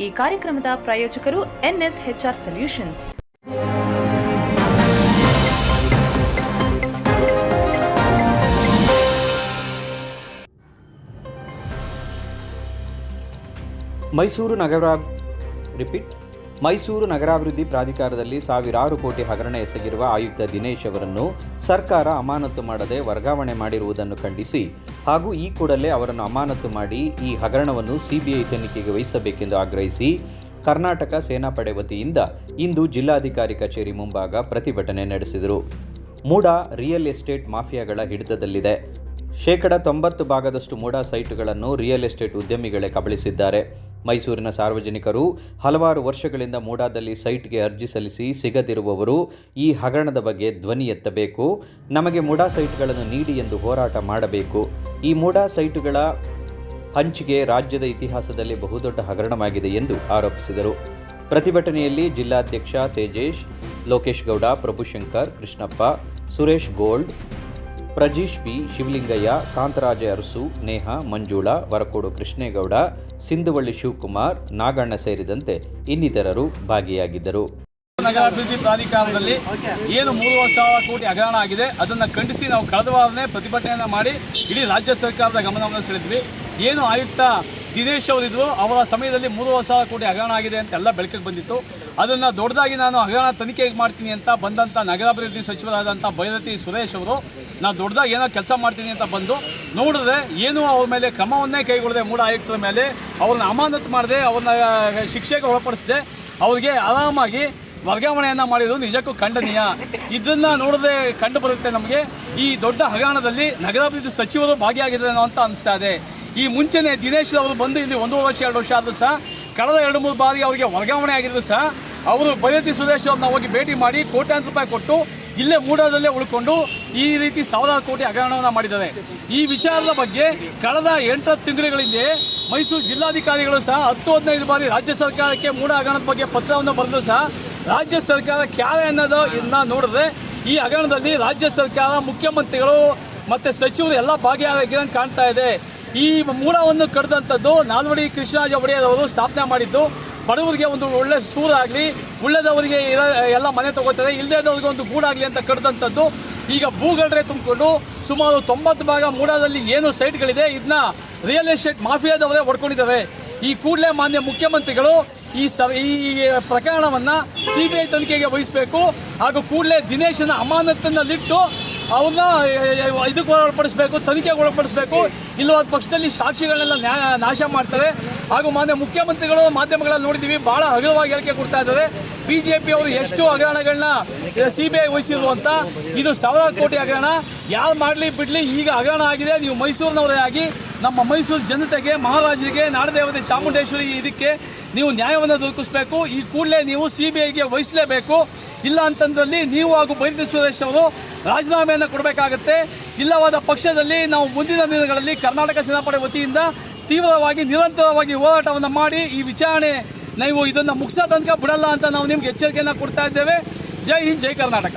ಈ ಕಾರ್ಯಕ್ರಮದ ಪ್ರಾಯೋಜಕರು ಎನ್ಎಸ್ ಹೆಚ್ಆರ್ ಸೊಲ್ಯೂಷನ್ಸ್ ಮೈಸೂರು ನಗರ ರಿಪೀಟ್ ಮೈಸೂರು ನಗರಾಭಿವೃದ್ಧಿ ಪ್ರಾಧಿಕಾರದಲ್ಲಿ ಸಾವಿರಾರು ಕೋಟಿ ಹಗರಣ ಎಸಗಿರುವ ಆಯುಕ್ತ ದಿನೇಶ್ ಅವರನ್ನು ಸರ್ಕಾರ ಅಮಾನತು ಮಾಡದೆ ವರ್ಗಾವಣೆ ಮಾಡಿರುವುದನ್ನು ಖಂಡಿಸಿ ಹಾಗೂ ಈ ಕೂಡಲೇ ಅವರನ್ನು ಅಮಾನತು ಮಾಡಿ ಈ ಹಗರಣವನ್ನು ಸಿಬಿಐ ತನಿಖೆಗೆ ವಹಿಸಬೇಕೆಂದು ಆಗ್ರಹಿಸಿ ಕರ್ನಾಟಕ ಸೇನಾಪಡೆ ವತಿಯಿಂದ ಇಂದು ಜಿಲ್ಲಾಧಿಕಾರಿ ಕಚೇರಿ ಮುಂಭಾಗ ಪ್ರತಿಭಟನೆ ನಡೆಸಿದರು. ಮೂಡ ರಿಯಲ್ ಎಸ್ಟೇಟ್ ಮಾಫಿಯಾಗಳ ಹಿಡಿತದಲ್ಲಿದೆ. ಶೇಕಡ ತೊಂಬತ್ತು ಭಾಗದಷ್ಟು ಮೂಡಾ ಸೈಟ್ಗಳನ್ನು ರಿಯಲ್ ಎಸ್ಟೇಟ್ ಉದ್ಯಮಿಗಳೇ ಕಬಳಿಸಿದ್ದಾರೆ. ಮೈಸೂರಿನ ಸಾರ್ವಜನಿಕರು ಹಲವಾರು ವರ್ಷಗಳಿಂದ ಮೂಡಾದಲ್ಲಿ ಸೈಟ್ಗೆ ಅರ್ಜಿ ಸಲ್ಲಿಸಿ ಸಿಗದಿರುವವರು ಈ ಹಗರಣದ ಬಗ್ಗೆ ಧ್ವನಿ ಎತ್ತಬೇಕು. ನಮಗೆ ಮೂಡಾ ಸೈಟ್ಗಳನ್ನು ನೀಡಿ ಎಂದು ಹೋರಾಟ ಮಾಡಬೇಕು. ಈ ಮೂಡಾ ಸೈಟುಗಳ ಹಂಚಿಕೆ ರಾಜ್ಯದ ಇತಿಹಾಸದಲ್ಲಿ ಬಹುದೊಡ್ಡ ಹಗರಣವಾಗಿದೆ ಎಂದು ಆರೋಪಿಸಿದರು. ಪ್ರತಿಭಟನೆಯಲ್ಲಿ ಜಿಲ್ಲಾಧ್ಯಕ್ಷ ತೇಜೇಶ್, ಲೋಕೇಶ್ ಗೌಡ, ಪ್ರಭುಶಂಕರ್, ಕೃಷ್ಣಪ್ಪ, ಸುರೇಶ್ ಗೋಲ್ಡ್ ಪ್ರಜೀಶ್ ಪಿ, ಶಿವಲಿಂಗಯ್ಯ, ಕಾಂತರಾಜ ಅರಸು, ನೇಹ, ಮಂಜುಳಾ, ವರಕೋಡು ಕೃಷ್ಣೇಗೌಡ, ಸಿಂಧುವಳ್ಳಿ ಶಿವಕುಮಾರ್, ನಾಗಣ್ಣ ಸೇರಿದಂತೆ ಇನ್ನಿತರರು ಭಾಗಿಯಾಗಿದ್ದರು. ನಗರಾಭಿವೃದ್ಧಿ ಪ್ರಾಧಿಕಾರದಲ್ಲಿ ಏನು ಮೂರುವರೆ ಸಾವಿರ ಕೋಟಿ ಹಗರಣ ಆಗಿದೆ, ಅದನ್ನು ಖಂಡಿಸಿ ನಾವು ಕಳೆದ ವಾರನೇ ಪ್ರತಿಭಟನೆಯನ್ನು ಮಾಡಿ ಇಡೀ ರಾಜ್ಯ ಸರ್ಕಾರದ ಗಮನವನ್ನು ಸೆಳೆದ್ವಿ. ಏನು ಆಯುಕ್ತ ದಿನೇಶ್ ಅವರಿದ್ರು, ಅವರ ಸಮಯದಲ್ಲಿ ಮೂರುವರೆ ಸಾವಿರ ಕೋಟಿ ಹಗರಣ ಆಗಿದೆ ಅಂತ ಎಲ್ಲ ಬೆಳಕಿಗೆ ಬಂದಿತ್ತು. ಅದನ್ನು ದೊಡ್ಡದಾಗಿ ನಾನು ಹಗರಣ ತನಿಖೆ ಮಾಡ್ತೀನಿ ಅಂತ ಬಂದಂಥ ನಗರಾಭಿವೃದ್ಧಿ ಸಚಿವರಾದಂಥ ಭೈರತಿ ಸುರೇಶ್ ಅವರು ನಾನು ದೊಡ್ಡದಾಗಿ ಏನೋ ಕೆಲಸ ಮಾಡ್ತೀನಿ ಅಂತ ಬಂದು ನೋಡಿದ್ರೆ ಏನು ಅವ್ರ ಮೇಲೆ ಕ್ರಮವನ್ನೇ ಕೈಗೊಳ್ಳದೆ ಮೂಡ ಆಯುಕ್ತರ ಮೇಲೆ ಅವ್ರನ್ನ ಅಮಾನತು ಮಾಡದೆ, ಅವ್ರನ್ನ ಶಿಕ್ಷೆಗೆ ಒಳಪಡಿಸಿದೆ, ಅವ್ರಿಗೆ ಆರಾಮಾಗಿ ವರ್ಗಾವಣೆಯನ್ನು ಮಾಡಿದ್ರು ನಿಜಕ್ಕೂ ಖಂಡನೀಯ. ಇದನ್ನು ನೋಡದೆ ಕಂಡು ಬರುತ್ತೆ ನಮಗೆ, ಈ ದೊಡ್ಡ ಹಗರಣದಲ್ಲಿ ನಗರಾಭಿವೃದ್ಧಿ ಸಚಿವರು ಭಾಗಿಯಾಗಿದ್ದಾರೆ ಅಂತ ಅನಿಸ್ತಾ ಇದೆ. ಈ ಮುಂಚೆನೆ ದಿನೇಶ್ ಅವರು ಬಂದು ಇಲ್ಲಿ ಒಂದು ವರ್ಷ, ಎರಡು ವರ್ಷ ಆದರೂ ಸಹ ಕಳೆದ ಎರಡು, ಮೂರು ಬಾರಿ ಅವರಿಗೆ ವರ್ಗಾವಣೆ ಆಗಿದ್ರು ಸಹ ಅವರು ಬಯತಿ ಸುರೇಶ್ ಅವ್ರನ್ನ ಹೋಗಿ ಭೇಟಿ ಮಾಡಿ ಕೋಟ್ಯಾಂತರ ರೂಪಾಯಿ ಕೊಟ್ಟು ಇಲ್ಲೇ ಮೂಡಾದಲ್ಲೇ ಉಳ್ಕೊಂಡು ಈ ರೀತಿ ಸಾವಿರಾರು ಕೋಟಿ ಹಗರಣವನ್ನು ಮಾಡಿದ್ದಾರೆ. ಈ ವಿಚಾರದ ಬಗ್ಗೆ ಕಳೆದ ಎಂಟು ತಿಂಗಳುಗಳಿಂದ ಮೈಸೂರು ಜಿಲ್ಲಾಧಿಕಾರಿಗಳು ಸಹ ಹತ್ತು, ಹದಿನೈದು ಬಾರಿ ರಾಜ್ಯ ಸರ್ಕಾರಕ್ಕೆ ಮೂಡ ಹಗರಣದ ಬಗ್ಗೆ ಪತ್ರವನ್ನು ಬರೆದು ಸಹ ರಾಜ್ಯ ಸರ್ಕಾರ ಕ್ಯಾರೆ ಅನ್ನೋದು ಇದನ್ನ ನೋಡಿದ್ರೆ ಈ ಹಗರಣದಲ್ಲಿ ರಾಜ್ಯ ಸರ್ಕಾರ ಮುಖ್ಯಮಂತ್ರಿಗಳು ಮತ್ತು ಸಚಿವರು ಎಲ್ಲ ಭಾಗಿಯಾಗಿದಂಗೆ ಕಾಣ್ತಾ ಇದೆ. ಈ ಮೂಲವನ್ನು ಕಡಿದಂಥದ್ದು ನಾಲ್ವಡಿ ಕೃಷ್ಣರಾಜ ಒಡೆಯರ್ ಅವರು ಸ್ಥಾಪನೆ ಮಾಡಿದ್ದು. ಬಡವರಿಗೆ ಒಂದು ಒಳ್ಳೆ ಸೂರಾಗಲಿ ಉಳ್ಳದವರಿಗೆ ಇರೋ ಎಲ್ಲ ಮನೆ ತಗೋತಾರೆ ಇಲ್ಲದೇದವ್ರಿಗೆ ಒಂದು ಗೂಡಾಗಲಿ ಅಂತ ಕಡಿದಂಥದ್ದು. ಈಗ ಭೂಗಡ್ರೆ ತುಂಬಿಕೊಂಡು ಸುಮಾರು ತೊಂಬತ್ತು ಭಾಗ ಮೂಡಾದಲ್ಲಿ ಏನು ಸೈಟ್ಗಳಿದೆ ಇದನ್ನ ರಿಯಲ್ ಎಸ್ಟೇಟ್ ಮಾಫಿಯಾದವರೇ ಹೊಡ್ಕೊಂಡಿದ್ದಾರೆ. ಈ ಕೂಡಲೇ ಮಾನ್ಯ ಮುಖ್ಯಮಂತ್ರಿಗಳು ಈ ಸ ಈ ಪ್ರಕರಣವನ್ನು ಸಿ ಬಿ ಐ ತನಿಖೆಗೆ ವಹಿಸಬೇಕು. ಹಾಗೂ ಕೂಡಲೇ ದಿನೇಶನ ಅಮಾನತನ್ನಲ್ಲಿಟ್ಟು ಅವನ್ನ ಇದಕ್ಕೆ ಒಳಪಡಿಸಬೇಕು, ತನಿಖೆಗೆ ಒಳಪಡಿಸಬೇಕು. ಇಲ್ಲವಾದ ಪಕ್ಷದಲ್ಲಿ ಸಾಕ್ಷಿಗಳನ್ನೆಲ್ಲ ನಾಶ ಮಾಡ್ತಾರೆ. ಹಾಗೂ ಮಾನ್ಯ ಮುಖ್ಯಮಂತ್ರಿಗಳು ಮಾಧ್ಯಮಗಳಲ್ಲಿ ನೋಡಿದ್ದೀವಿ ಭಾಳ ಹಗುರವಾಗಿ ಹೇಳಿಕೆ ಕೊಡ್ತಾ ಇದ್ದಾರೆ. ಬಿ ಜೆ ಪಿ ಅವರು ಎಷ್ಟು ಹಗರಣಗಳನ್ನ ಸಿ ಬಿ ಐ ವಹಿಸಿದ್ರು ಅಂತ. ಇದು ಸಾವಿರಾರು ಕೋಟಿ ಹಗರಣ. ಯಾರು ಮಾಡಲಿ ಬಿಡಲಿ, ಈಗ ಹಗರಣ ಆಗಿದೆ. ನೀವು ಮೈಸೂರಿನವರೇ ಆಗಿ ನಮ್ಮ ಮೈಸೂರು ಜನತೆಗೆ, ಮಹಾರಾಜರಿಗೆ, ನಾಡದೇವತೆ ಚಾಮುಂಡೇಶ್ವರಿ ಇದಕ್ಕೆ ನೀವು ನ್ಯಾಯವನ್ನು ದೊರಕಿಸಬೇಕು, ಈ ಕೂಡಲೇ ನೀವು ಸಿ ಬಿ ಐಗೆ ವಹಿಸಲೇಬೇಕು. ಇಲ್ಲ ಅಂತಂದ್ರಲ್ಲಿ ನೀವು ಹಾಗೂ ಬೈರತಿ ಸುರೇಶ್ ಅವರು ರಾಜೀನಾಮೆಯನ್ನು ಕೊಡಬೇಕಾಗತ್ತೆ. ಇಲ್ಲವಾದ ಪಕ್ಷದಲ್ಲಿ ನಾವು ಮುಂದಿನ ದಿನಗಳಲ್ಲಿ ಕರ್ನಾಟಕ ಸೇನಾಪಡೆ ವತಿಯಿಂದ ತೀವ್ರವಾಗಿ, ನಿರಂತರವಾಗಿ ಹೋರಾಟವನ್ನು ಮಾಡಿ ಈ ವಿಚಾರಣೆ ನೀವು ಇದನ್ನು ಮುಗಿಸೋ ತನಕ ಬಿಡಲ್ಲ ಅಂತ ನಾವು ನಿಮ್ಗೆ ಎಚ್ಚರಿಕೆಯನ್ನು ಕೊಡ್ತಾ ಇದ್ದೇವೆ. ಜೈ ಹಿಂದ್, ಜೈ ಕರ್ನಾಟಕ.